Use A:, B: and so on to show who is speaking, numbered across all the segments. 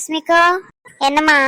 A: ரஷ்மிகா? என்னம்மா?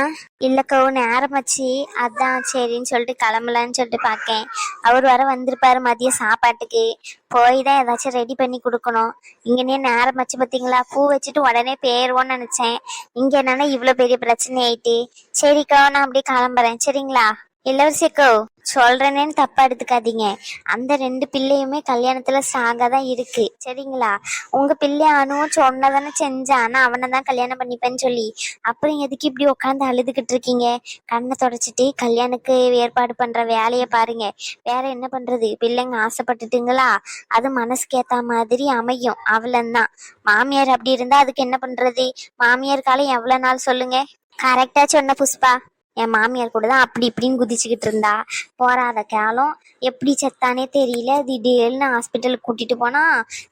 A: இல்லக்கோ நேரம் வச்சு அதான் சரின்னு சொல்லிட்டு கிளம்பலான்னு சொல்லிட்டு பார்க்கேன் அவர் வர வந்திருப்பாரு மதியம் சாப்பாட்டுக்கு. போய் தான் ஏதாச்சும் ரெடி பண்ணி கொடுக்கணும். இங்கேனே நேரம் வச்சு பார்த்தீங்களா பூ வச்சுட்டு உடனே போயிருவோன்னு நினச்சேன். இங்கே என்னன்னா இவ்வளோ பெரிய பிரச்சனை ஆயிட்டு. சரிக்கா நான் அப்படியே கிளம்புறேன். சரிங்களா? இளவரசிக்கோ சொல்றேனேன்னு தப்பா எடுத்துக்காதீங்க. அந்த ரெண்டு பிள்ளையுமே கல்யாணத்துல ஸ்ட்ராங்கா தான் இருக்கு. சரிங்களா? உங்க பிள்ளை அணுவும் சொன்னதானே செஞ்சா ஆனா அவனை தான் கல்யாணம் பண்ணிப்பேன்னு சொல்லி. அப்புறம் எதுக்கு இப்படி உட்காந்து அழுதுகிட்டு இருக்கீங்க? கண்ணை தொடச்சிட்டு கல்யாணுக்கு ஏற்பாடு பண்ற வேலையை பாருங்க. வேற என்ன பண்றது? பிள்ளைங்க ஆசைப்பட்டுட்டுங்களா? அது மனசுக்கு ஏத்த மாதிரி அமையும். அவ்வளவுதான். மாமியார் அப்படி இருந்தா அதுக்கு என்ன பண்றது? மாமியார் காலம் எவ்வளவு நாள் சொல்லுங்க? கரெக்டா சொன்ன புஷ்பா. என் மாமியார் கூட தான் அப்படி இப்படின்னு குதிச்சுக்கிட்டு இருந்தா. போறாத காலம் எப்படி செத்தானே தெரியல. திடீர்னு ஹாஸ்பிட்டலுக்கு கூட்டிட்டு போனா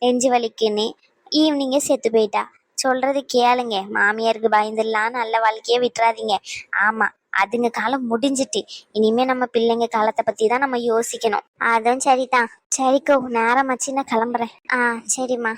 A: நெஞ்சு வலிக்குன்னு. ஈவினிங்கே செத்து போயிட்டா. சொல்றது கேளுங்க. மாமியாருக்கு பயந்துடலாம் நல்ல வாழ்க்கையே விட்டுறாதீங்க. ஆமா அதுங்க காலம் முடிஞ்சிட்டு. இனிமே நம்ம பிள்ளைங்க காலத்தை பத்தி தான் நம்ம யோசிக்கணும். அதுவும் சரிதான். சரிக்கோ நேரம் ஆச்சு நான் கிளம்புறேன். ஆ சரிம்மா.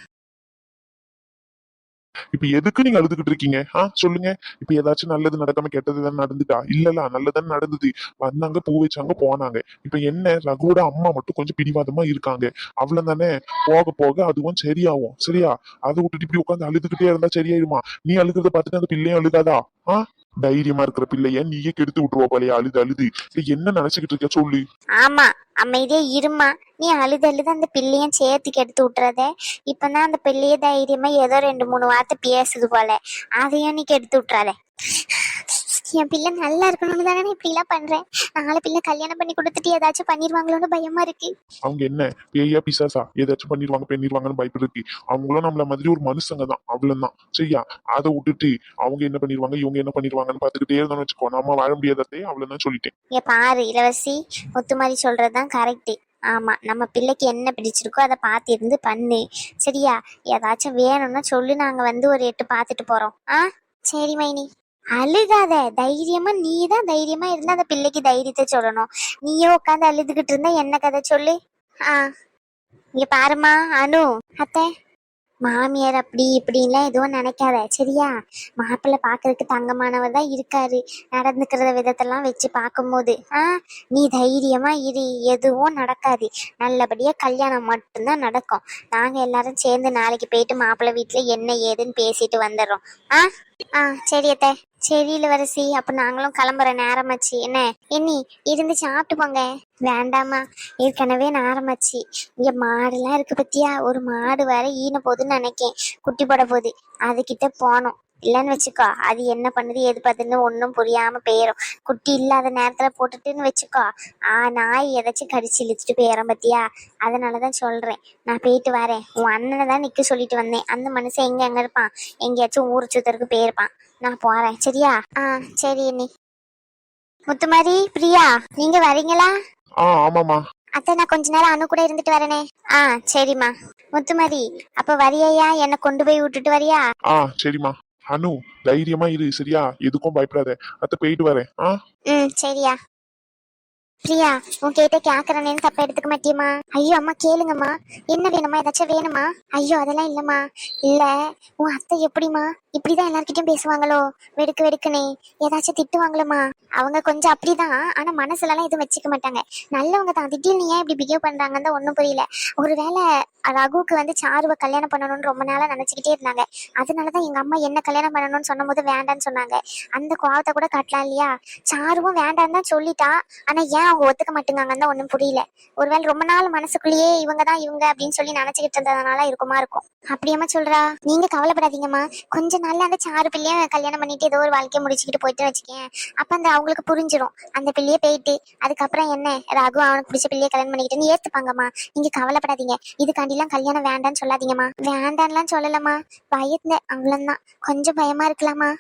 B: இப்ப எதுக்கு நீங்க அழுதுகிட்டு இருக்கீங்க? ஆ சொல்லுங்க. இப்ப ஏதாச்சும் நல்லது நடக்காம கெட்டது தான் நடந்துட்டா இல்லல நல்லதான் நடந்தது. வந்தாங்க பூ வச்சாங்க போனாங்க. இப்ப என்ன? ரகுவோட அம்மா மட்டும் கொஞ்சம் பிடிவாதமா இருக்காங்க. அவ்வளவு தானே போக போக அதுவும் சரியாகும். சரியா? அதை விட்டுட்டு இப்படி உட்காந்து அழுதுகிட்டே இருந்தா சரியாயிருமா? நீ அழுகிறத பார்த்துட்டு அந்த பிள்ளையும் அழுகாதா? ஆஹ் தைரியமா இருக்கிற பிள்ளைய நீயே கெடுத்து விட்டுருவா போலயே அழுது அழுது. என்ன நினைச்சுக்கிட்டு இருக்க சொல்லு.
A: ஆமா அமைதியா இருமா. நீ அழுது அழுது அந்த பிள்ளையும் சேர்த்துக்கு எடுத்து விட்டுறத. இப்பதான் அந்த பிள்ளைய தைரியமா ஏதோ ரெண்டு மூணு வார்த்தை பேசுது போல. அதையும் நீ கெடுத்து விட்டுறாத. என் பிள்ளை நல்லா இருக்கணும்னு தானே இப்படி எல்லாம் பண்றேன்? நாலு பிள்ளை கல்யாணம் பண்ணி கொடுத்துட்டு ஏதாச்சும் பண்ணிருவாங்களோன்னு பயமா இருக்கு.
B: அவங்க என்ன? பேயா பிசாசா? ஏதாச்சும் பண்ணிடுவாங்க பண்ணிடுவாங்கன்னு பயப்பட்டு இருக்கு. அவங்களும் நம்மள மாதிரி ஒரு மனுஷங்க தான். அவ்வளவுதான். சரியா? அதை விட்டுட்டு அவங்க என்ன பண்ணிடுவாங்க? இவங்க என்ன பண்ணிடுவாங்கன்னு பாத்துக்கிட்டே இருந்தோம்னு வச்சுக்கோ. நம்ம வாழ முடியாததே அவ்வளவுதான் சொல்லிட்டேன்.
A: இங்க பாரு இளவரசி முத்துமாரி சொல்றதுதான் கரெக்ட் ஆமா நம்ம பிள்ளைக்கு என்ன பிடிச்சிருக்கோ அதை பார்த்து இருந்து பண்ணு. சரியா? ஏதாச்சும் வேணும்னா சொல்லு நாங்க வந்து ஒரு எட்டு பார்த்துட்டு போறோம். ஆ? சரி மைனி. அழுகாத தைரியமா நீ தான் தைரியமா இருந்தா அந்த பிள்ளைக்கு தைரியத்தை சொல்லணும். நீயே உட்காந்து அழுதுகிட்டு இருந்தா என்ன கதை சொல்லு? ஆ. இங்க பாருமா அனு. அத்தை. மாமியார் அப்படி இப்படின்லாம் எதுவும் நினைக்காத சரியா? மாப்பிள்ளை பார்க்கறதுக்கு தங்கமானவர் தான் இருக்காரு. நடந்துக்கிற விதத்தெல்லாம் வச்சு பார்க்கும்போது ஆ நீ தைரியமா இரு எதுவும் நடக்காது. நல்லபடியா கல்யாணம் மட்டும்தான் நடக்கும். நாங்க எல்லாரும் சேர்ந்து நாளைக்கு போயிட்டு மாப்பிள்ளை வீட்டுல என்ன ஏதுன்னு பேசிட்டு வந்துடுறோம். ஆ? ஆ சரி அத்தை. செடியில வரசி அப்ப நாங்களும் கிளம்புற நேரமாச்சு. என்ன? இனி இருந்து சாப்பிட்டு போங்க. வேண்டாமா ஏற்கனவே நேரமாச்சு. இங்க மாடுலாம் இருக்கு பத்தியா? ஒரு மாடு வேற ஈன போகுதுன்னு நினைக்கேன். குட்டி போட போகுது. அதுகிட்ட போனோம். இல்லைன்னு வச்சுக்கோ. அது என்ன பண்ணுது எது பண்ணுதுன்னு ஒன்றும் புரியாம போயிடும் குட்டி இல்லாத நேரத்துல போட்டுட்டுன்னு வச்சுக்கோ. ஆ நாய் ஏதாச்சும் கடிச்சு இழுத்துட்டு போயிடும் பத்தியா? அதனாலதான் சொல்றேன். நான் போயிட்டு வரேன். உன் அண்ணனை தான் நிக்க சொல்லிட்டு வந்தேன். அந்த மனுஷன் எங்க எங்க இருப்பான்? எங்கேயாச்சும் ஊர் சுத்தருக்கு போயிருப்பான். நான் போறேன். சரியா? ஆ சரி அண்ணி. முத்துமாரி பிரியா நீங்க வரீங்களா?
B: ஆ ஆமாமா
A: அத்தை நான் கொஞ்ச நேரம் அணு கூட இருந்துட்டு வரேனே. ஆ சரிம்மா. முத்துமாரி அப்ப வரியா என்னை கொண்டு போய் விட்டுட்டு வரியா?
B: ஆ சரிம்மா. அனு தைரியமா இரு சரியா? எதுக்கும் பயப்படாத. அத்தை போயிட்டு வரேன். ஆ?
A: ம் சரியா. பிரியா உன்கிட்ட கேக்குறேன்னு தப்பா எடுத்துக்க மாட்டியம்மா. ஐயோ அம்மா கேளுங்கம்மா. என்ன வேணுமா? ஏதாச்சும் வேணுமா? ஐயோ அதெல்லாம் இல்லம்மா. இல்ல உன் அத்தை எப்படிம்மா? இப்படிதான் எல்லார்கிட்டயும் பேசுவாங்களோ? வெடுக்கு வெடுக்குனே. ஏதாச்சும் திட்டுவாங்களோமா? அவங்க கொஞ்சம் அப்படிதான். ஆனா மனசுல எல்லாம் எதுவும் வச்சுக்க மாட்டாங்க. நல்லவங்க தான் திடீர்னு ஏன் இப்படி பிஹேவ் பண்றாங்கன்னு தான் ஒண்ணும் புரியல. ஒருவேளை ரகுவுக்கு வந்து சாருவை கல்யாணம் பண்ணணும்னு ரொம்ப நாளா நினைச்சுக்கிட்டே இருந்தாங்க. அதனாலதான் எங்க அம்மா என்ன கல்யாணம் பண்ணணும்னு சொன்னபோது வேண்டான்னு சொன்னாங்க. அந்த கோவத்தை கூட காட்டலாம் இல்லையா? சாருவும் வேண்டான்னு தான் சொல்லிட்டா. ஆனா ஏன் அவங்க ஒத்துக்க மாட்டேங்காங்கன்னு தான் ஒன்றும் புரியல. ஒருவேளை ரொம்ப நாள் மனசுக்குள்ளேயே இவங்க தான் இவங்க அப்படின்னு சொல்லி நினைச்சுக்கிட்டு இருந்ததுனால இருக்குமா இருக்கும். அப்படியேம்மா சொல்றா. நீங்க கவலைப்படாதீங்கம்மா. கொஞ்சம் நாள்ல அந்த சாறு பிள்ளையும் கல்யாணம் பண்ணிட்டு ஏதோ ஒரு வாழ்க்கையை முடிச்சுக்கிட்டு போயிட்டு வச்சுக்கேன். அப்ப அந்த அவங்களுக்கு புரிஞ்சிடும் அந்த பிள்ளையே போயிட்டு அதுக்கப்புறம் என்ன? ராகு அவனுக்கு பிடிச்ச பிள்ளையை கல்யாணம் பண்ணிக்கிட்டுன்னு ஏத்துப்பாங்கம்மா. நீங்க கவலைப்படாதீங்க. இதுக்காண்டிலாம் கல்யாணம் வேண்டான்னு சொல்லாதீங்கம்மா. வேண்டான்லாம் சொல்லலம்மா. பயந்தேன் அவ்வளோதான் கொஞ்சம் பயமா இருக்கலாமா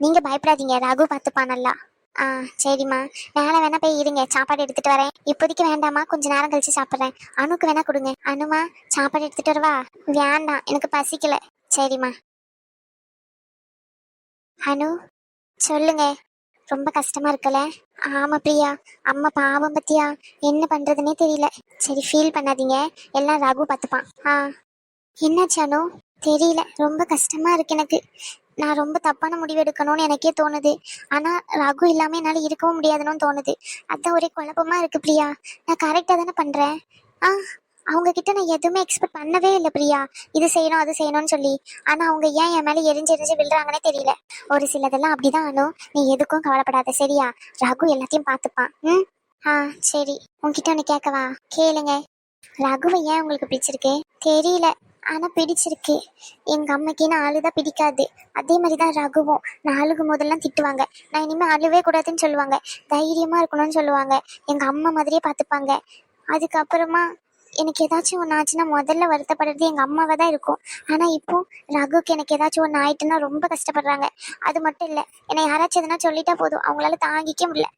A: நீங்க பயப்படாதீங்க. ராகு பார்த்துப்பா நல்லா. ஆ சரிம்மா. மேலே வேணா போய் இருங்க. சாப்பாடு எடுத்துட்டு வரேன். இப்போதைக்கு வேண்டாம்மா. கொஞ்ச நேரம் கழிச்சு சாப்பிட்றேன். அனுக்கு வேணா கொடுங்க. அனுமா சாப்பாடு எடுத்துட்டு வரவா? வேண்டாம். எனக்கு பசிக்கல. சரிம்மா. அனு சொல்லுங்க. ரொம்ப கஷ்டமா இருக்கல? ஆமா பிரியா. அம்மா பாவம் பத்தியா? என்ன பண்றதுனே தெரியல. சரி ஃபீல் பண்ணாதீங்க. எல்லாம் ரகு பார்த்துப்பான். ஆ. என்னாச்சு அனு? தெரியல. ரொம்ப கஷ்டமா இருக்கு எனக்கு.
C: நான் ரொம்ப தப்பான முடிவு எடுக்கணும்னு எனக்கே தோணுது. ஆனால் ரகு இல்லாமல் என்னால் இருக்கவும் முடியாதுன்னு தோணுது. அதுதான் ஒரே குழப்பமா இருக்கு பிரியா. நான் கரெக்டாக தானே பண்ணுறேன் ஆ. அவங்க கிட்ட நான் எதுவுமே எக்ஸ்பெக்ட் பண்ணவே இல்லை பிரியா. இது செய்யணும் அது செய்யணும்னு சொல்லி. ஆனா அவங்க ஏன் என் மேல எரிஞ்சு எரிஞ்சு விழுறாங்கன்னே தெரியல. ஒரு சிலதெல்லாம் அப்படிதான் ஆனும் நீ எதுக்கும் கவலைப்படாத சரியா? ரகு எல்லாத்தையும் பார்த்துப்பான். ம்? ஆ சரி. உன்கிட்ட ஒன்று கேட்கவா? கேளுங்க. ரகுவை ஏன் உங்களுக்கு பிடிச்சிருக்கு? தெரியல. ஆனா பிடிச்சிருக்கு. எங்க அம்மைக்கு நான் அழுதா பிடிக்காது. அதே மாதிரி தான் ரகுவும். நான் அழுகும் போதெல்லாம் திட்டுவாங்க. நான் இனிமே அழுவே கூடாதுன்னு சொல்லுவாங்க. தைரியமா இருக்கணும்னு சொல்லுவாங்க. எங்க அம்மா மாதிரியே பார்த்துப்பாங்க. அதுக்கப்புறமா எனக்கு ஏதாச்சும் ஒன்று ஆச்சுன்னா முதல்ல வருத்தப்படுறது எங்கள் அம்மாவை தான் இருக்கும். ஆனால் இப்போ ரகுக்கு எனக்கு ஏதாச்சும் ஒன்று ஆயிட்டுன்னா ரொம்ப கஷ்டப்படுறாங்க. அது மட்டும் இல்லை என்னை யாராச்சும் எதுனா சொல்லிட்டா போதும். அவங்களால தாங்கிக்க முடியல.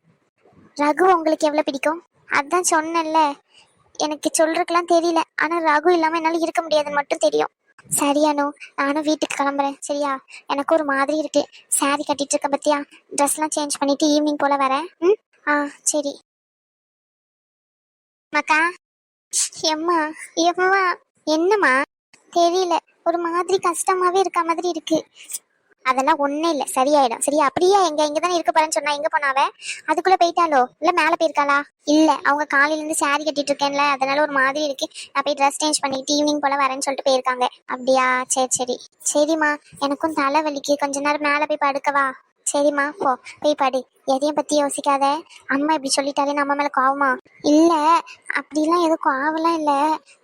C: ரகு உங்களுக்கு எவ்வளோ பிடிக்கும்? அதான் சொன்னேன்ல எனக்கு சொல்றதுக்கெல்லாம் தெரியல. ஆனால் ரகு இல்லாமல் என்னால் இருக்க முடியாதுன்னு மட்டும் தெரியும். சரியானோ நானும் வீட்டுக்கு கிளம்புறேன். சரியா? எனக்கு ஒரு மாதிரி இருக்கு. சாரி கட்டிட்டு இருக்க பத்தியா? ட்ரெஸ்லாம் சேஞ்ச் பண்ணிட்டு ஈவினிங் போல வரேன். ம்? ஆ சரி. மக்கா எம்மா எம்மா என்னம்மா? தெரியல. ஒரு மாதிரி கஷ்டமாவே இருக்க மாதிரி இருக்கு. அதெல்லாம் ஒண்ணும் இல்ல. சரியாயிடும். சரியா அப்படியே எங்க இங்க தானே இருக்க போறேன்னு சொன்னா எங்க போனாவ அதுக்குள்ள போயிட்டாலோ இல்ல மேல போயிருக்காளா? இல்ல அவங்க காலையில இருந்து சாரி கட்டிட்டு இருக்கேன்ல. அதனால ஒரு மாதிரி இருக்கு. நான் போய் ட்ரெஸ் சேஞ்ச் பண்ணிட்டு ஈவினிங் போல வரேன்னு சொல்லிட்டு போயிருக்காங்க. அப்படியா? சரி சரி. சரிம்மா. எனக்கும் தலை வலிக்கு. கொஞ்ச நேரம் மேல போய் படுக்கவா? சரிம்மா போ. போய் படு. எதையும் பத்தி யோசிக்காத. அம்மா இப்படி சொல்லிட்டாலே நம்ம மேல கோவமா? இல்ல அப்படிலாம் எதுவும் கோவலாம் இல்ல.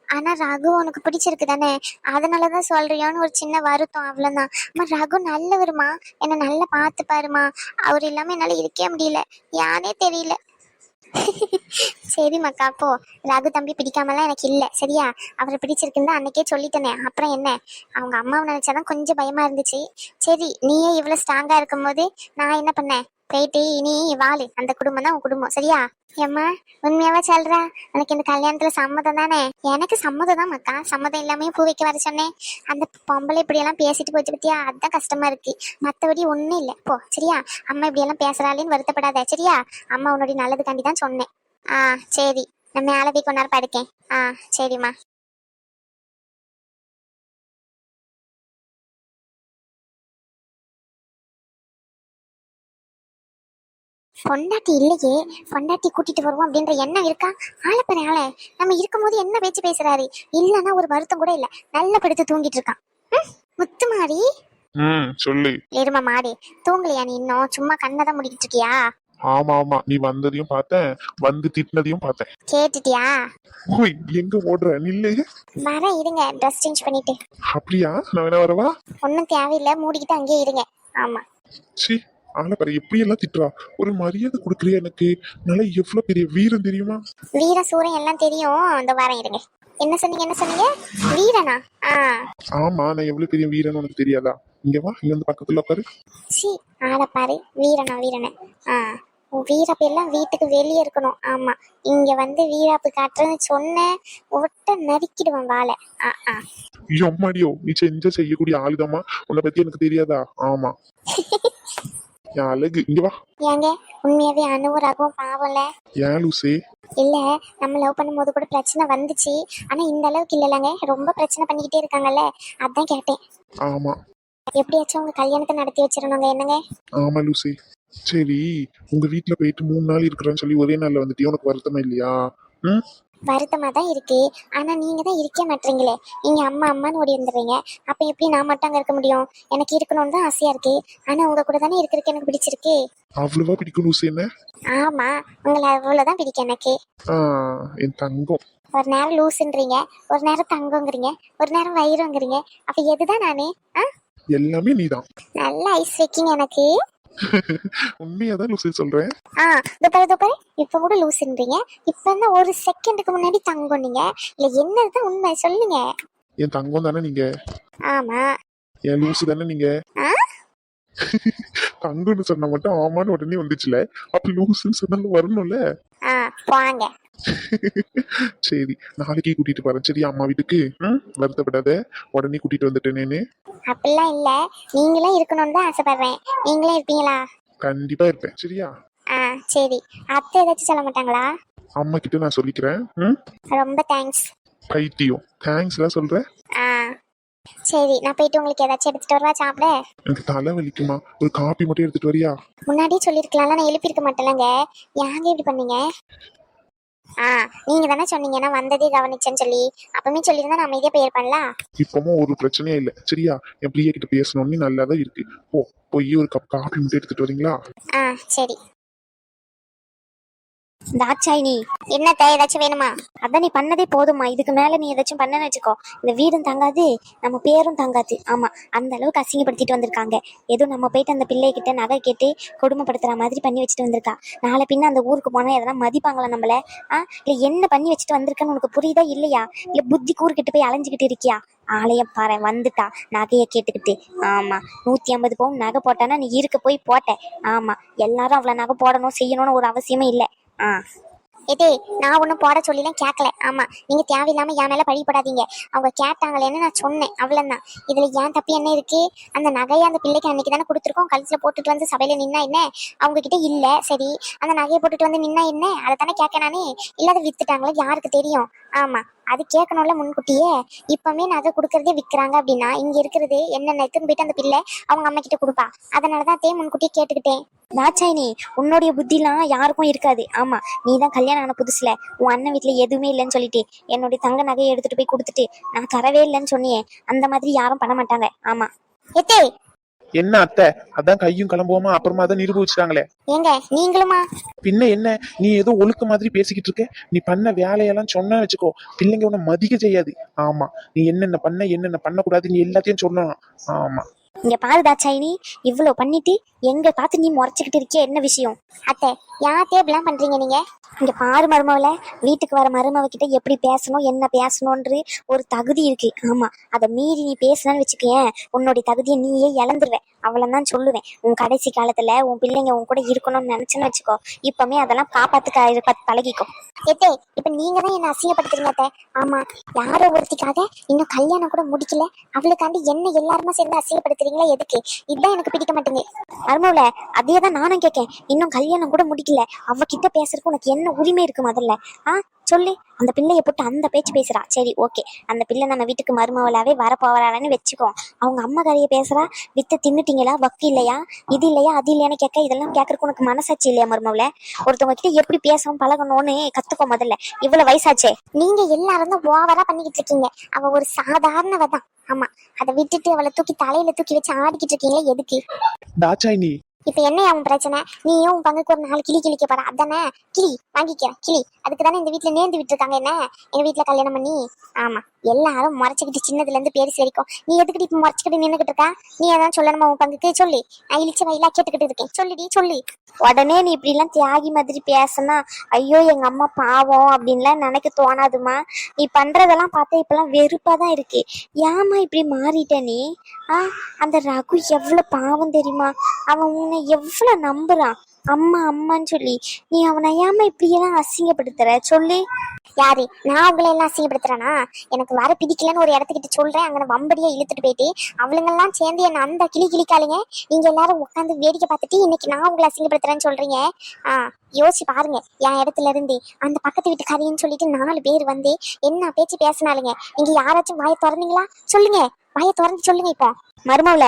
C: ஆனா ரகு உனக்கு பிடிச்சிருக்கு தானே? அதனாலதான் சொல்கிறியோன்னு ஒரு சின்ன வருத்தம் அவ்வளவுதான். அம்மா ரகு நல்லவருமா? என்ன நல்லா பார்த்து பாருமா அவர் இல்லாம என்னால இருக்கவே முடியல. யானே தெரியல. சரி மக்கா அப்போ ரகு தம்பி பிடிக்காமலாம் எனக்கு இல்ல. சரியா? அவரை பிடிச்சிருக்குன்னு அன்னைக்கே சொல்லிட்டேனே. அப்புறம் என்ன? அவங்க அம்மாவை நினைச்சாதான் கொஞ்சம் பயமா இருந்துச்சு. சரி நீயே இவ்வளவு ஸ்ட்ராங்கா இருக்கும்போது நான் என்ன பண்ணேன்? போயிட்டு இனி வாழு அந்த குடும்பம் தான் உன் குடும்பம். சரியா? ஏம்மா உண்மையாவா சொல்றா? உனக்கு இந்த கல்யாணத்துல சம்மதம் தானே? எனக்கு சம்மதம் தான் மக்கா. சம்மதம் இல்லாம பூ வைக்க வர சொன்னேன். அந்த பொம்பளை இப்படி எல்லாம் பேசிட்டு போச்சு பத்தியா? அதான் கஷ்டமா இருக்கு. மத்தபடி ஒண்ணும் இல்ல. போ சரியா? அம்மா இப்படி எல்லாம் பேசுறாளேன்னு வருத்தப்படாத சரியா? அம்மா உன்னுடைய நல்லதுக்காண்டி தான் சொன்னேன். ஆ சரி. நான் மேலே போய் கொண்டாட படுக்கேன். ஆ சரிம்மா. பொண்டாட்டி இல்லையே பொண்டாட்டி கூட்டிட்டு வருவோம் அப்படின்ற எண்ணம் இருக்கா? ஆள பாரு ஆள நம்ம இருக்கும்போது என்ன பேச்சு பேசுறாரு? இல்லைன்னா ஒரு வருத்தம் கூட இல்ல. நல்ல படுத்து தூங்கிட்டு இருக்கான். முத்துமாரி?
B: ம் சொல்லு.
C: எரும மாடி தூங்கலையா நீ இன்னும்? சும்மா கண்ணை தான் முடிக்கிட்டு இருக்கியா?
B: ஆமா ஆமா. நீ வந்ததையும் பார்த்தேன். வந்து திட்டினதையும் பார்த்தேன்.
C: கேட்டுட்டியா?
B: ஓய் எங்க ஓடுற? நில்லு
C: வர இருங்க. ட்ரெஸ் சேஞ்ச் பண்ணிட்டு.
B: அப்படியா? நான் வேணா வரவா?
C: ஒன்றும் தேவையில்லை. மூடிக்கிட்டு அங்கேயே இருங்க. ஆமா.
B: சி. ஆளை பாரு எப்படி எல்லாம் திட்டுறா? ஒரு மரியாதை கொடுக்குறியா எனக்கு? நல்லா எவ்வளவு பெரிய வீரம் தெரியுமா?
C: வீர சூரன் எல்லாம் தெரியும். இந்த வாரம் இருங்க. என்ன சொன்னீங்க என்ன சொன்னீங்க? வீரனா? ஆ.
B: ஆமா நான் எவ்வளவு பெரிய வீரன் உனக்கு தெரியாதா? இங்க வா இங்க வந்து பக்கத்துல உட்காரு
C: சி ஆளை பாரு. வீரனா வீரனை. ஆ. உன் வீரப்பு எல்லாம் வீட்டுக்கு வெளியே இருக்கணும். ஆமா. இங்க வந்து வீராப்பு காட்டுறேன்னு சொன்னேன். ஒட்ட நறுக்கிடுவேன் வாழை ஆ ஆ.
B: எம்மாடியோ நீ செஞ்ச செய்யக்கூடிய ஆளுதாம்மா? உன்னை பத்தி எனக்கு தெரியாதா? ஆமா. என் அழகு. இங்க வா.
C: ஏங்க உண்மையாவே அணுவும் ரகவும் பாவம்ல?
B: ஏன் லூசே?
C: இல்ல நம்ம லவ் பண்ணும்போது கூட பிரச்சனை வந்துச்சு. ஆனா இந்த அளவுக்கு இல்லலங்க ரொம்ப பிரச்சனை பண்ணிக்கிட்டே இருக்காங்கல்ல. அதான் கேட்டேன்.
B: ஆமா.
C: எப்படியாச்சும் உங்க கல்யாணத்தை நடத்தி வச்சிடணுங்க. என்னங்க?
B: ஆமா லூசி. சரி உங்க வீட்ல போயிட்டு மூணு நாள் இருக்கிறேன்னு சொல்லி ஒரே நாள்ல வந்துட்டியா? உனக்கு வருத்தமா இல்லையா? ம்?
C: வருத்தமா தான் இருக்கு. ஆனா நீங்க தான் இருக்க மாட்டீங்களே. நீங்க அம்மா அம்மான்னு ஓடி வந்துடுறீங்க அப்ப எப்படி நான் மட்டும் அங்க இருக்க முடியும்? எனக்கு இருக்கணும்னு தான் ஆசையா இருக்கு. ஆனா உங்க கூட தானே இருக்கிறதுக்கு எனக்கு பிடிச்சிருக்கு.
B: அவ்வளவா பிடிக்கும் லூசி என்ன?
C: ஆமா. உங்களை அவ்வளவுதான் பிடிக்கும் எனக்கு.
B: என் தங்கம்.
C: ஒரு நேரம் லூசுன்றீங்க. ஒரு நேரம் தங்கங்கிறீங்க. ஒரு நேரம் வயிறுங்கிறீங்க அப்ப எதுதான் நானு? ஆ?
B: எல்லாமே நீதான்.
C: நல்ல ஐஸ் வைக்கிங்க எனக்கு.
B: உண்மையாதான் லூசி சொல்றேன்.
C: ஆ துப்பாரு துப்பாரு இப்ப கூட லூசுன்றீங்க. இப்ப என்ன ஒரு செகண்டுக்கு முன்னாடி தங்கம் நீங்க. இல்ல என்னதுதான் உண்மை? சொல்லுங்க.
B: என் தங்கம் தானே நீங்க?
C: ஆமா.
B: என் லூசு தானே நீங்க?
C: ஆ?
B: தங்கம்னு சொன்னா மட்டும் ஆமான்னு உடனே வந்துச்சுல. அப்ப லூசுன்னு சொன்னாலும் வரணும்ல.
C: ஆ போங்க
B: சரி நாளைக்கே கூட்டிட்டு போறேன். சரி அம்மா வீட்டுக்கு. ம்? வருத்தப்படாத. உடனே கூட்டிட்டு வந்துட்டேனேன்னு
C: அப்படிலாம் இல்ல. நீங்களே இருக்கணும்னு தான் ஆசைப்படுறேன். நீங்களே இருப்பீங்களா?
B: கண்டிப்பா இருப்பேன். சரியா?
C: ஆ சரி. அத்தை ஏதாச்சும் சொல்ல மாட்டாங்களா?
B: அம்மா கிட்ட நான் சொல்லிக்கிறேன். ம்?
C: ரொம்ப தேங்க்ஸ்
B: பைத்தியம். தேங்க்ஸ் எல்லாம் சொல்றேன்
C: ஆ சரி. நான் போயிட்டு உங்களுக்கு ஏதாச்சும் எடுத்துட்டு வரவா? சாப்பிட.
B: எனக்கு தலை வலிக்குமா? ஒரு காப்பி மட்டும் எடுத்துட்டு வரியா?
C: முன்னாடியே சொல்லியிருக்கலாம்ல. நான் எழுப்பியிருக்க மாட்டேலங்க ஏங்க இப்படி பண்ணீங்க? ஆ நீங்க தானே சொன்னீங்க நான் வந்ததே கவனிச்சேன்னு சொல்லி. அப்பவுமே சொல்லியிருந்தா நான் அமைதியா போயிருப்பேன்ல?
B: இப்பவும் ஒரு பிரச்சனையும் இல்லை. சரியா என் பிரியா கிட்ட பேசணும்னு நல்லா தான் இருக்கு. போ போய் ஒரு கப் காப்பி மட்டும் எடுத்துட்டு வரீங்களா?
C: ஆ சரி.
A: தாட்சாயினி
C: என்னத்த ஏதாச்சும் வேணுமா?
A: அதான் நீ பண்ணதே போதுமா இதுக்கு மேல நீ ஏதாச்சும் பண்ணன்னு வச்சுக்கோ. இந்த வீடும் தாங்காது நம்ம பேரும் தாங்காது. ஆமா அந்த அளவுக்கு அசிங்கப்படுத்திட்டு வந்திருக்காங்க. ஏதோ நம்ம போயிட்டு அந்த பிள்ளை கிட்ட நகை கேட்டு கொடுமைப்படுத்துற மாதிரி பண்ணி வச்சுட்டு வந்திருக்கா. நாளை பின்ன அந்த ஊருக்கு போனா எதனா மதிப்பாங்களா நம்மள? ஆ இல்ல என்ன பண்ணி வச்சுட்டு வந்திருக்கன்னு உனக்கு புரியுதா இல்லையா? இல்ல புத்தி கூறுகிட்டு போய் அலைஞ்சுக்கிட்டு இருக்கியா? ஆலயம் பாரு வந்துட்டா. நகையை கேட்டுக்கிட்டு. ஆமா நூத்தி ஐம்பது பவுன் நகை போட்டானா நீ இருக்க போய் போட்ட. ஆமா எல்லாரும் அவ்வளவு நகை போடணும் செய்யணும்னு ஒரு அவசியமே இல்லை. ஆ.
C: ஏதே நான் ஒன்றும் போட சொல்லிலாம் கேட்கல ஆமா நீங்கள் தேவையில்லாம என் மேல பழி போடாதீங்க. அவங்க கேட்டாங்களேன்னு நான் சொன்னேன். அவ்வளவுதான். இதுல ஏன் தப்பி என்ன இருக்கு? அந்த நகையை அந்த பிள்ளைக்கு அன்னைக்கு தானே கொடுத்துருக்கோம். கழுத்துல போட்டுட்டு வந்து சபையில நின்னா என்ன? அவங்க கிட்ட இல்ல. சரி அந்த நகையை போட்டுட்டு வந்து நின்னா என்ன? அதை தானே கேட்க நானே. இல்லாத வித்துட்டாங்களே? யாருக்கு தெரியும்? ஆமா அது கேட்கணும்ல முன்கூட்டியே. இப்பவுமே நகை கொடுக்கறதே விற்கிறாங்க அப்படின்னா இங்க இருக்கிறது என்னென்ன எடுத்துன்னு போயிட்டு அந்த பிள்ளை அவங்க அம்மா கிட்ட கொடுப்பா. அதனாலதான் தே முன்கூட்டியே கேட்டுக்கிட்டேன்.
A: நாச்சாயினி உன்னுடைய புத்திலாம் யாருக்கும் இருக்காது. ஆமா நீ தான் கல்யாணம் ஆன புதுசுல. உன் அண்ணன் வீட்டில் எதுவுமே இல்லைன்னு சொல்லிட்டு என்னுடைய தங்க நகையை எடுத்துட்டு போய் கொடுத்துட்டு நான் தரவே இல்லைன்னு சொன்னியே. அந்த மாதிரி யாரும் பண்ண மாட்டாங்க. ஆமா.
C: எத்தே
B: என்ன அத்தை? அதான் கையும் கிளம்புவோமா? அப்புறமா தான் நிரூபிச்சிட்டாங்களே
C: ஏங்க நீங்களுமா?
B: பின்ன என்ன? நீ ஏதோ ஒழுக்க மாதிரி பேசிக்கிட்டு இருக்க? நீ பண்ண வேலையெல்லாம் சொன்னா வச்சுக்கோ. பிள்ளைங்க உன்னை மதிக்க செய்யாது. ஆமா. நீ என்னென்ன பண்ண என்னென்ன பண்ணக்கூடாது நீ எல்லாத்தையும் சொல்லலாம் ஆமா.
A: இங்க பாரு தாட்சாயினி இவ்வளவு பண்ணிட்டு எங்க பார்த்து நீ முறைச்சிக்கிட்டு இருக்கிய? என்ன விஷயம்?
C: அத்தை யார்த்தே இப்படிலாம் பண்றீங்க நீங்க?
A: இங்க பாரு மருமவள வீட்டுக்கு வர மருமவ கிட்ட எப்படி பேசணும் என்ன பேசணும்ன்ற ஒரு தகுதி இருக்கு. ஆமா அதை மீறி நீ பேசுனன்னு வச்சுக்கேன் உன்னுடைய தகுதியை நீயே இழந்துருவேன் அவ்வளவுதான் சொல்லுவேன். உன் கடைசி காலத்துல உன் பிள்ளைங்க உன் கூட இருக்கணும்னு நினைச்சுன்னு வச்சுக்கோ. இப்பமே அதெல்லாம் காப்பாத்துக்க பழகிக்கும் பழகிக்கோ.
C: எத்தே இப்ப நீங்க தான் என்ன அசிங்கப்படுத்துறீங்க அத்தை? ஆமா யாரோ ஒருத்திக்காக இன்னும் கல்யாணம் கூட முடிக்கல. அவளுக்காண்டி என்ன எல்லாருமே சேர்ந்து அசிங்கப்படுத்துறீங்களா எதுக்கு? இதுதான் எனக்கு பிடிக்க மாட்டேங்குது.
A: மருமவள அதே தான் நானும் கேட்கேன் இன்னும் கல்யாணம் கூட முடிக்கல. அவகிட்ட பேசுறதுக்கு உனக்கு என்ன உரிமை இருக்கு முதல்ல? ஆ? சொல்லு. அந்த பிள்ளைய போட்டு அந்த பேச்சு பேசுறா. சரி ஓகே. அந்த பிள்ளை நம்ம வீட்டுக்கு மருமவளாவே வரப்போவலான்னு வச்சுக்கோ. அவங்க அம்மா கதையை பேசுறா. வித்து தின்னுட்டீங்களா? வக்கு இல்லையா? இது இல்லையா? அது இல்லையான்னு கேட்க இதெல்லாம் கேட்கறதுக்கு உனக்கு மனசாட்சி இல்லையா மருமவள ஒருத்தவங்க கிட்ட எப்படி பேசணும் பழகணும்னு கத்துக்கோ முதல்ல. இவ்வளவு வயசாச்சே.
C: நீங்க எல்லாரும் தான் ஓவரா பண்ணிக்கிட்டு இருக்கீங்க. அவ ஒரு சாதாரணவ தான். ஆமா அதை விட்டுட்டு அவளை தூக்கி தலையில தூக்கி வச்சு ஆடிக்கிட்டு இருக்கீங்களே எதுக்கு?
B: தாச்சாயினி
C: இப்ப என்ன அவன் பிரச்சனை? நீயும் உன் பங்குக்கு ஒரு நாலு கிளி கிளிக்க போற அதானே? கிளி வாங்கிக்க கிளி. அதுக்கு தானே இந்த வீட்டுல நேர்ந்து விட்டுருக்காங்க என்ன? எங்க வீட்டுல கல்யாணம் பண்ணி? ஆமா. எல்லாரும் முறைச்சிக்கிட்டு சின்னதுல இருந்து பெருசு வரைக்கும். நீ எதுக்கிட்டு இப்ப முறைச்சிக்கிட்டு நின்றுக்கிட்டு இருக்கா? நீ எதாவது சொல்லணுமா உன் பங்குக்கு? சொல்லி. நான் இழிச்ச வயலா கேட்டுக்கிட்டு இருக்கேன். சொல்லிடி சொல்லி.
A: உடனே நீ இப்படிலாம் தியாகி மாதிரி பேசினா ஐயோ எங்க அம்மா பாவம் அப்படின்லாம் நினைக்க தோணாதுமா? நீ பண்றதெல்லாம் பார்த்தா இப்பெல்லாம் வெறுப்பா தான் இருக்கு. ஏமா இப்படி மாறிட்ட நீ? ஆ அந்த ரகு எவ்வளோ பாவம் தெரியுமா? அவன் உன்னை எவ்வளோ நம்புறான்? அம்மா அம்மான்னு சொல்லி. நீ அவனை ஏமா இப்படியெல்லாம் அசிங்கப்படுத்துற? சொல்லு.
C: யாரு? நான் உங்களை எல்லாம் அசிங்கப்படுத்துறேனா? எனக்கு வர பிடிக்கலன்னு ஒரு இடத்துக்கிட்ட சொல்றேன். அங்கே வம்படியா இழுத்துட்டு போயிட்டு அவளுங்கெல்லாம் சேர்ந்து என்ன அந்த கிளி கிளிக்காளுங்க. நீங்க எல்லாரும் உட்காந்து வேடிக்கை பார்த்துட்டு இன்னைக்கு நான் உங்களை அசிங்கப்படுத்துறேன்னு சொல்றீங்க. ஆ யோசிச்சு பாருங்க. என் இடத்துல இருந்து அந்த பக்கத்து வீட்டுக்காரின்னு சொல்லிட்டு நாலு பேர் வந்து என்ன பேச்சு பேசினாலுங்க நீங்க யாராச்சும் வாயை திறந்தீங்களா? சொல்லுங்க. வாயை திறந்து சொல்லுங்க இப்போ.
A: மருமவள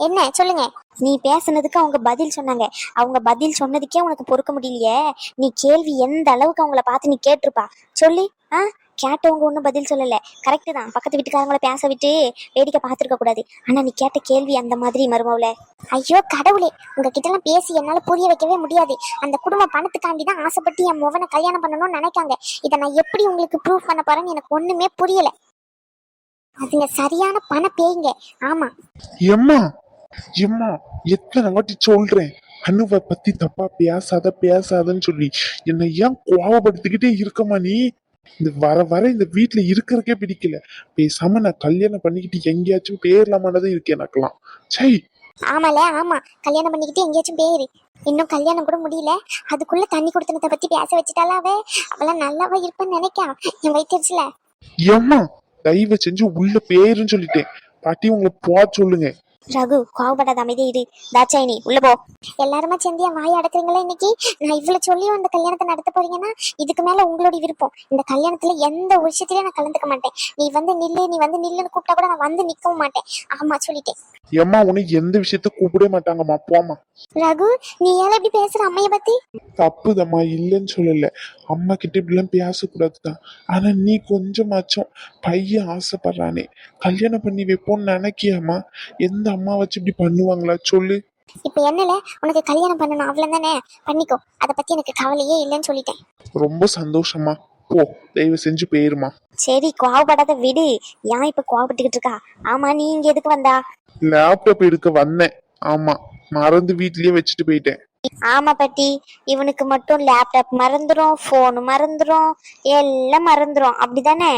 C: என்ன சொல்லுங்க.
A: நீ பேசுனதுக்கு அவங்க பதில் சொன்னாங்க. அவங்க பதில் சொன்னதுக்கே உனக்கு பொறுக்க முடியலையே. நீ கேள்வி எந்த அளவுக்கு அவங்கள பார்த்து நீ கேட்டிருப்பா? சொல்லி. ஆ? கேட்டவங்க ஒன்றும் பதில் சொல்லல. கரெக்டு தான். பக்கத்து வீட்டுக்காரங்கள பேச விட்டு வேடிக்கை பார்த்துருக்க கூடாது. ஆனா நீ கேட்ட கேள்வி அந்த மாதிரி மருமவுல.
C: ஐயோ கடவுளே. உங்ககிட்டலாம் பேசி என்னால புரிய வைக்கவே முடியாது. அந்த குடும்ப பணத்துக்காண்டி தான் ஆசைப்பட்டு என் முவனை கல்யாணம் பண்ணணும்னு நினைக்காங்க. இதை நான் எப்படி உங்களுக்கு ப்ரூவ் பண்ண போறேன்னு எனக்கு ஒண்ணுமே புரியல. அதுங்க சரியான பண பேய்ங்க. ஆமா.
B: எம்மா? எம்மா எத்தனை வாட்டி சொல்றேன்? அனுவை பத்தி தப்பா பேசாத பேசாதன்னு சொல்லி. என்னை ஏன் கோவப்படுத்திக்கிட்டே இருக்கமா நீ? இந்த வர வர இந்த வீட்டுல இருக்கிறதுக்கே பிடிக்கல. பேசாம நான் கல்யாணம் பண்ணிக்கிட்டு எங்கேயாச்சும் பேர்லாமானது இருக்கு எனக்கெல்லாம். சை
C: ஆமால ஆமா. கல்யாணம் பண்ணிக்கிட்டு எங்கேயாச்சும் பேரு. இன்னும் கல்யாணம் கூட முடியல. அதுக்குள்ள தண்ணி கொடுத்தனத்தை பத்தி பேச வச்சுட்டால அவ? அவளாம் நல்லாவா இருப்பேன்னு நினைக்கா. என் வயிற்றுல
B: எம்மா தயவு செஞ்சு உள்ள பேருன்னு சொல்லிட்டேன். பாட்டி உங்களை போ சொல்லுங்க.
A: ரகு கோவப்படாத அமைதியே இரு. தாச்சாயினி உள்ள போ.
C: எல்லாருமா சேர்ந்து என் வாயை அடக்குறீங்களா இன்னைக்கு? நான் இவ்வளவு சொல்லியும் அந்த கல்யாணத்தை நடத்த போறீங்கன்னா இதுக்கு மேல உங்களுடைய விருப்பம். இந்த கல்யாணத்துல எந்த ஒரு விஷயத்திலயும் நான் கலந்துக்க மாட்டேன். நீ வந்து நில்லு நீ வந்து நில்லுன்னு கூப்பிட்டா கூட நான் வந்து நிக்கவும் மாட்டேன். ஆமா சொல்லிட்டேன்.
B: ஏம்மா உன்னை எந்த விஷயத்த கூப்பிடவே மாட்டாங்கம்மா. போம்மா
C: ரகு நீ ஏன் இப்படி பேசுற அம்மைய பத்தி?
B: தப்புதம்மா இல்லைன்னு சொல்லல. அம்மா கிட்ட இப்படிலாம் பேசக்கூடாதுதான். ஆனா நீ கொஞ்சமாச்சும் பையன் ஆசைப்படுறானே. கல்யாணம் பண்ணி வைப்போம்னு நினைக்கியாம்மா? எந்த அம்மா வச்சு இப்படி பண்ணுவாங்களா? சொல்லு.
C: இப்ப என்னல? உனக்கு கல்யாணம் பண்ணணும். அவ்வளவு தானே? பண்ணிக்கோ. அதை பத்தி எனக்கு கவலையே இல்லைன்னு சொல்லிட்டேன்.
B: ரொம்ப சந்தோஷமா. போ தயவு செஞ்சு போயிருமா.
A: சரி கோவப்படாத விடு. ஏன் இப்ப கோவப்பட்டுக்கிட்டு இருக்கா? ஆமா நீ இங்க எதுக்கு வந்தா?
B: லேப்டாப் எடுக்க வந்தேன். ஆமா மறந்து வீட்லயே வச்சுட்டு போயிட்டேன்.
A: ஆமா பாட்டி இவனுக்கு மட்டும் லேப்டாப் மறந்துரும் போன் மறந்துரும் எல்லாம் மறந்துரும். அப்படிதானே?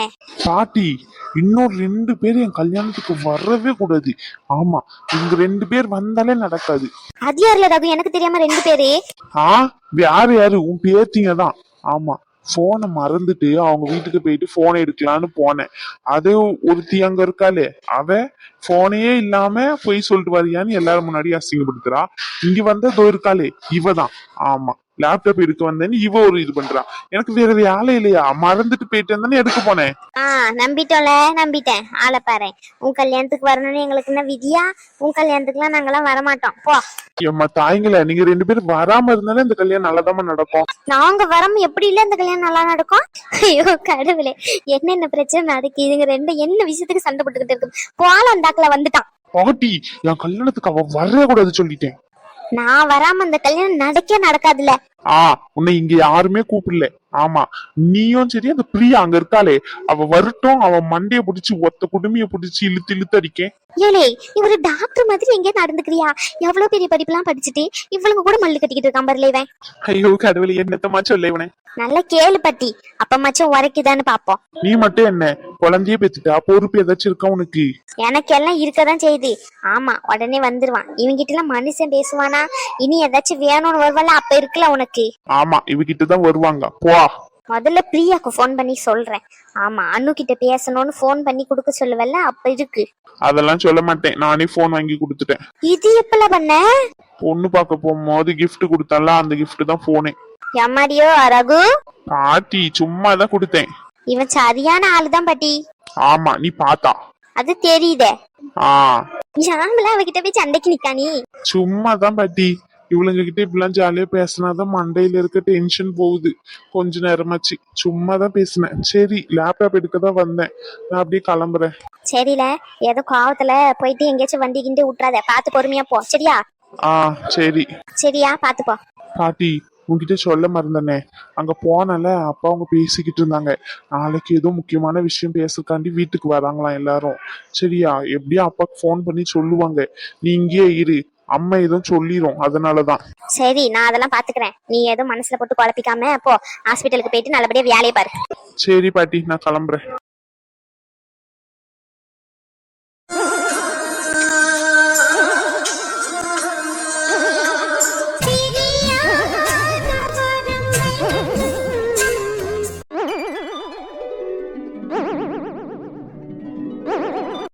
B: பாட்டி இன்னும் ரெண்டு பேர் என் கல்யாணத்துக்கு வரவே கூடாது. ஆமா இங்க ரெண்டு பேர் வந்தாலே நடக்காது.
A: அது யாருல ரகு? எனக்கு தெரியாம ரெண்டு பேரு.
B: ஆ யாரு யாரு? உன் பேத்திங்க தான் ஆமா. போனை மறந்துட்டு அவங்க வீட்டுக்கு போயிட்டு போன் எடுக்கலான்னு போனேன். அதே ஒருத்தி அங்க இருக்காளே அவ போனையே இல்லாம பொய் சொல்லிட்டு வரியான்னு எல்லாரும் முன்னாடி அசிங்கப்படுத்துறா. இங்க வந்த தோ இருக்காளே இவதான். ஆமா லேப்டாப் எடுக்க வந்தேன்னு இவ ஒரு இது பண்றா. எனக்கு வேற வேலை இல்லையா? மறந்துட்டு போயிட்டு தானே எடுக்க போனேன்.
A: ஆ நம்பிட்டோம்ல நம்பிட்டேன். ஆளை பாரு. உன் கல்யாணத்துக்கு வரணும்னு எங்களுக்கு என்ன விதியா? உன் கல்யாணத்துக்குலாம் நாங்கெல்லாம் வரமாட்டோம். போ.
B: ஏம்மா தாய்ங்களே நீங்க ரெண்டு பேரும் வராம இருந்தாலே இந்த கல்யாணம் நல்லதாம நடக்கும்.
A: நாங்க வரம் எப்படி இல்ல இந்த கல்யாணம் நல்லா நடக்கும்? ஐயோ கடவுளே. என்னென்ன பிரச்சனை? நடக்கு இதுங்க ரெண்டு என்ன விஷயத்துக்கு சண்டை போட்டுக்கிட்டு இருக்கு? போல அந்தாக்குல வந்துட்டான்.
B: பாட்டி என் கல்யாணத்துக்கு அவ வரவே கூடாது சொல்லிட்டேன்.
A: நான் வராம அந்த கல்யாணம் நடக்கே நடக்காதுல்ல.
B: ஆ உன்னை இங்க யாருமே கூப்பிடல. ஆமா நீயும் சரி அந்த பிரியா அங்க இருக்காளே. அவ வரட்டும் அவ மண்டைய புடிச்சு ஒத்த குடுமைய புடிச்சு இழுத்து இழுத்து அடிக்கேன்.
A: ஏலே இவரு டாக்டர் மாதிரி எங்க நடந்துக்கிறியா? எவ்வளவு பெரிய படிப்புலாம் படிச்சுட்டு இவளுங்க கூட மல்லு கட்டிக்கிட்டு இருக்கான் பாருல இவன்.
B: ஐயோ கடவுளே என்னத்தமா சொல்ல இவனே?
A: நல்ல கேளு பட்டி. அப்ப மச்சும் உரைக்குதான்னு பாப்போம்.
B: நீ மட்டும் என்ன குழந்தையே பெத்துட்டா பொறுப்பு ஏதாச்சும் இருக்கா உனக்கு?
A: எனக்கு எல்லாம் இருக்கதான் செய்யுது. ஆமா உடனே வந்துருவான். இவங்கிட்ட எல்லாம் மனுஷன் பேசுவானா? இனி ஏதாச்சும் வேணும்னு வருவால அப்ப இருக்குல்ல உனக்கு.
B: ஆமா இவகிட்ட தான் வருவாங்க. போ.
A: முதல்ல பிரியாக்கு ஃபோன் பண்ணி சொல்றேன். ஆமா அனு கிட்ட பேசணும்னு ஃபோன் பண்ணி கொடுக்க சொல்லுவல்ல அப்ப இருக்கு.
B: அதெல்லாம் சொல்ல மாட்டேன். நானே போன் வாங்கி கொடுத்துட்டேன்.
A: இது எப்பல பண்ண?
B: பொண்ணு பார்க்க போகும்போது gift கொடுத்தால அந்த gift தான் போனேன்
A: எம்மாடியோ ரகு?
B: பாட்டி சும்மா தான் கொடுத்தேன்.
A: இவன் சரியான ஆளுதான் பாட்டி.
B: ஆமா நீ பார்த்தா
A: அது தெரியுதே.
B: ஆ.
A: ஜாம்பல அவகிட்ட போய் சண்டைக்கு நிக்கானி
B: சும்மா தான் பாட்டி. இவளுங்க கிட்ட இப்படிலாம் ஜாலியா பேசினாதான் மண்டையில இருக்க டென்ஷன் போகுது. கொஞ்ச நேரமாச்சு. சும்மா தான் பேசினேன். சரி லேப்டாப் எடுக்க தான் வந்தேன். நான் அப்படியே கிளம்புறேன்.
A: சரில. ஏதோ கோவத்துல போயிட்டு எங்கேயாச்சும் வண்டி கிண்டி விட்டுறாத. பார்த்து பொறுமையா போ. சரியா?
B: ஆ சரி.
A: சரியா? பார்த்து போ.
B: பாட்டி உன்கிட்ட சொல்ல மறந்தனே. அங்க போனல அப்பா அவங்க பேசிக்கிட்டு இருந்தாங்க. நாளைக்கு ஏதோ முக்கியமான விஷயம் பேசுறதுக்காண்டி வீட்டுக்கு வராங்களாம் எல்லாரும். சரியா? எப்படியும் அப்பாக்கு ஃபோன் பண்ணி சொல்லுவாங்க. நீ இங்கேயே இரு. அம்மா எதுவும் சொல்லிரும் அதனாலதான்.
A: சரி நான் அதெல்லாம் பாத்துக்கிறேன். நீ எதுவும் மனசுல போட்டு குழப்பிக்காம போ. ஹாஸ்பிட்டலுக்கு போயிட்டு நல்லபடியா வேலையை பாரு.
B: சரி பாட்டி நான் கிளம்புறேன்.